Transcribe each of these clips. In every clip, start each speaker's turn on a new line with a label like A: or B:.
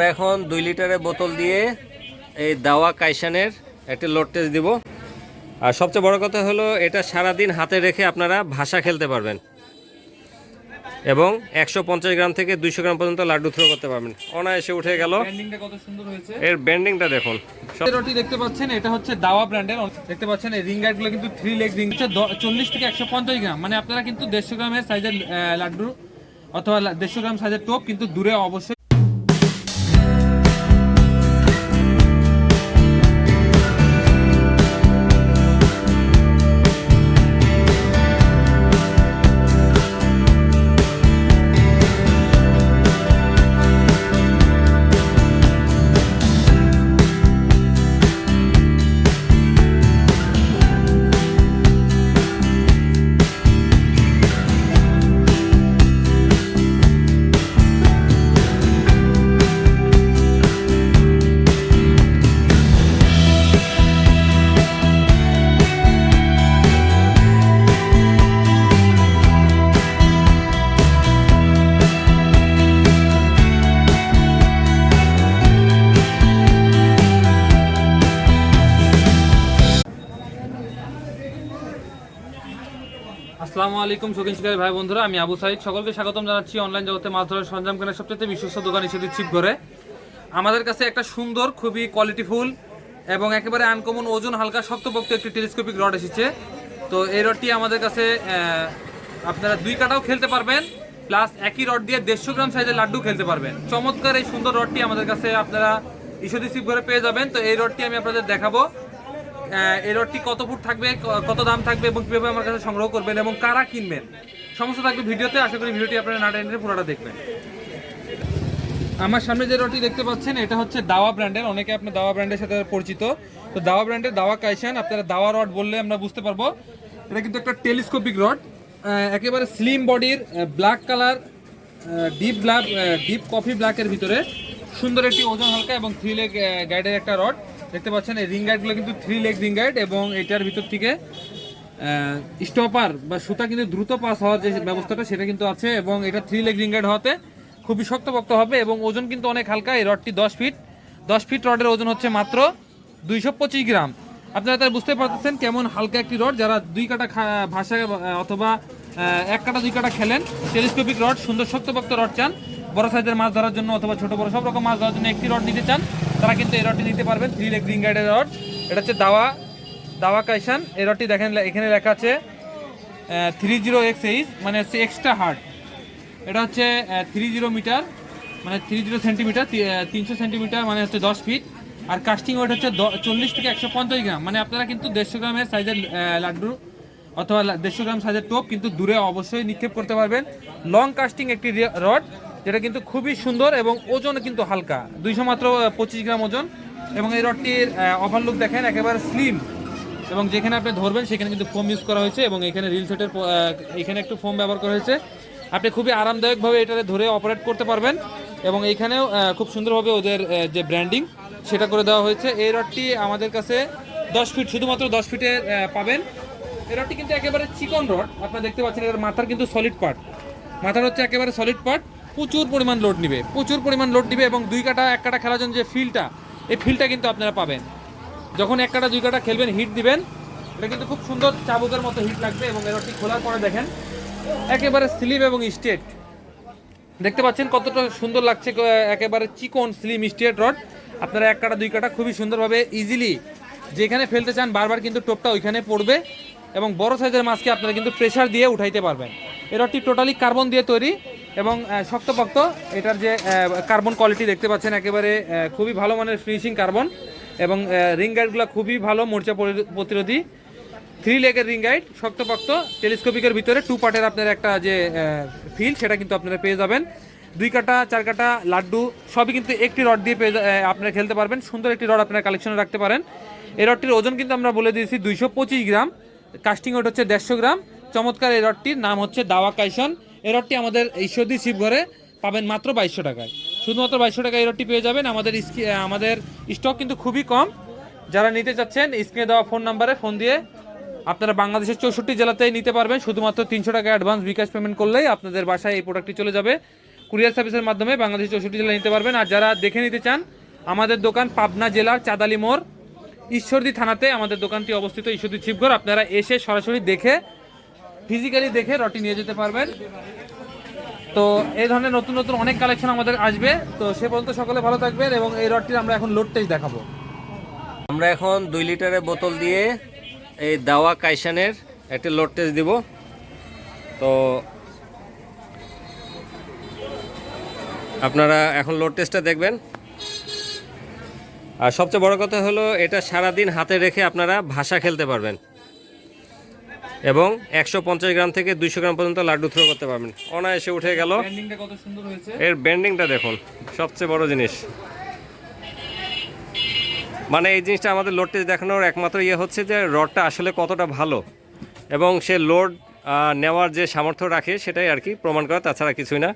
A: আমরা এখন দুই লিটারের বোতল দিয়ে এই দাওয়া কাইসানের একটা লোড টেস্ট দিব। আর সবচেয়ে বড় কথা হলো এটা সারাদিন হাতে রেখে আপনারা ভাষা খেলতে পারবেন এবং একশো পঞ্চাশ গ্রাম থেকে দুইশো গ্রাম পর্যন্ত লাড্ডু থ্রো করতে পারবেন। অনায়াসে উঠে গেল। এর ব্যান্ডিংটা দেখুন।
B: রুটি দেখতে পাচ্ছেন এটা হচ্ছে দাওয়া ব্র্যান্ডের দেখতে পাচ্ছেন এই রিংগুলো কিন্তু থ্রি লেগ রিং হচ্ছে চল্লিশ থেকে একশো পঞ্চাশ গ্রাম। মানে আপনারা কিন্তু দেড়শো গ্রামের সাইজের লাড্ডু অথবা দেড়শো গ্রাম সাইজের টোপ কিন্তু দূরে অবশ্যই আসসালামু আলাইকুম, শৌখিন শিকারী ভাই বন্ধুরা। আমি আবু সাইদ। সকলকে স্বাগতম জানাচ্ছি অনলাইন জগতে মাছ ধরার সরঞ্জাম কেনার সবচেয়ে বিশ্বস্ত দোকান হিসেবে ছিপ ঘরে। আমাদের কাছে একটা সুন্দর, খুবই কোয়ালিটিফুল এবং একেবারে আনকমন ওজন হালকা শক্তপোক্ত একটি টেলিস্কোপিক রড এসেছে। তো এই রডটি আমাদের কাছে আপনারা দুই কাটাও খেলতে পারবেন প্লাস একই রড দিয়ে দেড়শো গ্রাম সাইজের লাড্ডু খেলতে পারবেন। চমৎকার এই সুন্দর রডটি আমাদের কাছে আপনারা ঈশ্বরী ছিপ ঘরে পেয়ে যাবেন। তো এই রডটি আমি আপনাদের দেখাবো। এই কত ফুট থাকবে কত দাম থাকবে এবং কীভাবে আমার কাছে সংগ্রহ করবেন এবং কারা কিনবেন? সমস্ত থাকবে ভিডিওতে, আশা করি ভিডিওটি আপনারা না টেনে পুরোটা দেখবেন। আমার সামনে যে রডটি দেখতে পাচ্ছেন, এটা হচ্ছে দাওয়া ব্র্যান্ডের, অনেকে আপনার দাওয়া ব্র্যান্ডের সাথে পরিচিত। তো দাওয়া ব্র্যান্ডের দাওয়া কাইশান আপনারা দাওয়া রড বললে আমরা বুঝতে পারব। এটা কিন্তু একটা টেলিস্কোপিক রড একেবারে স্লিম বডির black colour deep black deep coffee ব্ল্যাকের ভিতরে। সুন্দর একটি ওজন হালকা এবং থ্রি লেগ গাইডের একটা রড। দেখতে পাচ্ছেন, এই রিং গাইডগুলো কিন্তু থ্রি লেগ রিং গাইড এবং এটার ভিতর থেকে স্টপার বা সুতা কিন্তু দ্রুত পাস হওয়ার যে ব্যবস্থাটা সেটা কিন্তু আছে এবং এটা থ্রি লেগ রিং গাইড হওয়াতে খুবই শক্তপোক্ত হবে এবং ওজন কিন্তু অনেক হালকা, এই রডটি দশ ফিট দশ ফিট রডের ওজন হচ্ছে মাত্র দুইশো পঁচিশ গ্রাম। আপনারা তাই বুঝতে পারতেছেন কেমন হালকা একটি রড যারা দুই কাটা ভাষা অথবা এক কাটা, দুই কাটা খেলেন টেলিস্কোপিক রড সুন্দর শক্তপোক্ত রড চান, বড় সাইজের মাছ ধরার জন্য অথবা ছোট বড় সব রকম মাছ ধরার জন্য একটি রড নিতে চান তারা কিন্তু এই রডটি নিতে পারবেন থ্রি লেগ রিং গাইডের রড। এটা হচ্ছে দাওয়া দাওয়া কাইসান। এই রডটি দেখেন, এখানে লেখা আছে থ্রি জিরো এক্স এইচ মানে হচ্ছে এক্সট্রা হার্ড এটা হচ্ছে থ্রি জিরো মিটার মানে থ্রি জিরো সেন্টিমিটার তিনশো সেন্টিমিটার মানে হচ্ছে দশ ফিট আর কাস্টিং ওয়েট হচ্ছে চল্লিশ থেকে একশো পঞ্চাশ গ্রাম। মানে আপনারা কিন্তু দেড়শো গ্রামের সাইজের লাড্ডু অথবা দেড়শো গ্রাম সাইজের টোপ কিন্তু দূরে অবশ্যই নিক্ষেপ করতে পারবেন। লং কাস্টিং একটি রড। যেটা কিন্তু খুবই সুন্দর এবং ওজন কিন্তু হালকা। দুইশো মাত্র পঁচিশ গ্রাম ওজন। এবং এই রডটির ওভারলুক দেখেন, একেবারে স্লিম এবং যেখানে আপনি ধরবেন, সেখানে কিন্তু ফোম ইউজ করা হয়েছে এবং এখানে রিল সেটের এখানে একটু ফোম ব্যবহার করা হয়েছে। আপনি খুবই আরামদায়কভাবে এটা ধরে অপারেট করতে পারবেন। এবং এইখানেও খুব সুন্দরভাবে ওদের যে ব্র্যান্ডিং সেটা করে দেওয়া হয়েছে। এই রডটি আমাদের কাছে দশ ফিট শুধুমাত্র দশ ফিটে পাবেন। এই রডটি কিন্তু একেবারে চিকন রড। আপনারা দেখতে পাচ্ছেন এর মাথার কিন্তু সলিড পার্ট মাথার হচ্ছে একেবারে সলিড পার্ট প্রচুর পরিমাণ লোড নিবে, প্রচুর পরিমাণ লোড নিবে এবং দুই কাটা, এক কাটা খেলার জন্য যে ফিলটা এই ফিলটা কিন্তু আপনারা পাবেন। যখন এক কাটা, দুই কাটা খেলবেন হিট দিবেন, এটা কিন্তু খুব সুন্দর চাবুকের মতো হিট লাগবে এবং এই রডটি খোলার পরে দেখেন, একেবারে স্লিম এবং স্টেট দেখতে পাচ্ছেন কতটা সুন্দর লাগছে একেবারে চিকন স্লিম স্ট্রেট রড আপনারা এক কাটা, দুই কাটা খুবই সুন্দরভাবে ইজিলি যেখানে ফেলতে চান, বারবার কিন্তু টোপটা ওইখানে পড়বে এবং বড় সাইজের মাছকে আপনারা কিন্তু প্রেশার দিয়ে উঠাইতে পারবেন। এই রডটি টোটালি কার্বন দিয়ে তৈরি। এবং শক্তপোক্ত। এটার যে কার্বন কোয়ালিটি দেখতে পাচ্ছেন, একেবারে খুবই ভালো মানের ফিনিশিং কার্বন এবং রিং গাইডগুলো খুবই ভালো মোর্চা প্রতিরোধী। থ্রি লেগের রিং গাইড শক্তপোক্ত। টেলিস্কোপিকের ভিতরে টু পার্টের আপনার একটা যে ফিল সেটা কিন্তু আপনারা পেয়ে যাবেন। দুই কাটা, চার কাটা, লাড্ডু, সবই কিন্তু একটি রড দিয়ে পেয়ে আপনারা খেলতে পারবেন। সুন্দর একটি রড আপনারা কালেকশনে রাখতে পারেন। এই রডটির ওজন কিন্তু আমরা বলে দিয়েছি দুইশো পঁচিশ গ্রাম। কাস্টিং ওয়েট হচ্ছে দেড়শো গ্রাম। চমৎকার এই রডটির নাম হচ্ছে দাওয়া কাইসন। এই রডটি আমাদের ঈশ্বরদী শিবঘরে পাবেন মাত্র বাইশশো টাকায়। শুধুমাত্র বাইশশো টাকায় এই রডটি পেয়ে যাবেন। আমাদের আমাদের স্টক কিন্তু খুবই কম। যারা নিতে চাচ্ছেন, স্ক্রিনে দেওয়া ফোন নাম্বারে ফোন দিয়ে আপনারা বাংলাদেশের চৌষট্টি জেলাতেই নিতে পারবেন। শুধুমাত্র তিনশো টাকা অ্যাডভান্স বিকাশ পেমেন্ট করলেই আপনাদের বাসায় এই প্রোডাক্টটি চলে যাবে। কুরিয়ার সার্ভিসের মাধ্যমে বাংলাদেশের চৌষট্টি জেলায় নিতে পারবেন। আর যারা দেখে নিতে চান, আমাদের দোকান পাবনা জেলার চাঁদালি মোড়, ঈশ্বরদী থানাতে আমাদের দোকানটি অবস্থিত ঈশ্বরদী ছিপঘর আপনারা এসে সরাসরি দেখে ফিজিক্যালি দেখে রটি নিয়ে যেতে পারবেন। তো এই ধরনের নতুন নতুন অনেক কালেকশন আমাদের আসবে। তো সে পর্যন্ত সকলে ভালো থাকবেন এবং এই রডটির আমরা এখন লোড টেস্ট দেখাবো।
A: আমরা এখন দুই লিটারের বোতল দিয়ে এই দাওয়া কাইসানের একটি লোড টেস্ট দিব। তো আপনারা এখন লোড টেস্টটা দেখবেন। আর সবচেয়ে বড় কথা হলো, এটা সারাদিন হাতে রেখে আপনারা ভাষা খেলতে পারবেন। এবং একশো পঞ্চাশ গ্রাম থেকে দুইশো গ্রাম পর্যন্ত লাড্ডু থ্রো করতে পারবেন। অনায়াসে উঠে গেল। এর ব্যান্ডিংটা দেখুন সবচেয়ে বড় জিনিস। মানে এই জিনিসটা আমাদের লোড টেস্ট দেখানোর একমাত্র ইয়ে হচ্ছে যে রডটা আসলে কতটা ভালো এবং সে লোড নেওয়ার যে সামর্থ্য রাখে সেটাই আর কি প্রমাণ করা তাছাড়া কিছুই না।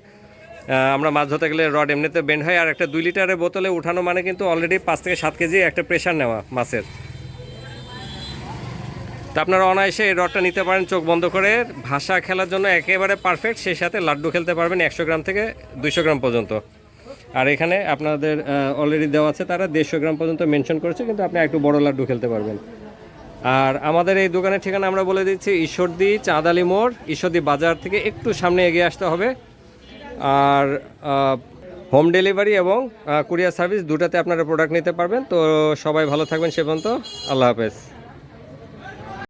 A: আমরা মাছ ধরতে গেলে রড এমনিতে বেন্ড হয় আর একটা দুই লিটারের বোতলে উঠানো মানে কিন্তু অলরেডি পাঁচ থেকে সাত কেজি একটা প্রেশার নেওয়া মাছের। তা আপনারা অনায়াসে এই রডটা নিতে পারেন, চোখ বন্ধ করে। ভাষা খেলার জন্য একেবারে পারফেক্ট সেই সাথে লাড্ডু খেলতে পারবেন একশো গ্রাম থেকে দুইশো গ্রাম পর্যন্ত। আর এখানে আপনাদের অলরেডি দেওয়া আছে তারা দেড়শো গ্রাম পর্যন্ত মেনশন করেছে, কিন্তু আপনি একটু বড় লাড্ডু খেলতে পারবেন। আর আমাদের এই দোকানের ঠিকানা আমরা বলে দিচ্ছি ঈশ্বরদী চাঁদালি মোড়, ঈশ্বরদী বাজার থেকে একটু সামনে এগিয়ে আসতে হবে। আর হোম ডেলিভারি এবং কুরিয়ার সার্ভিস দুটাতে আপনারা প্রোডাক্ট নিতে পারবেন। তো সবাই ভালো থাকবেন সে পর্যন্ত, আল্লাহ হাফেজ।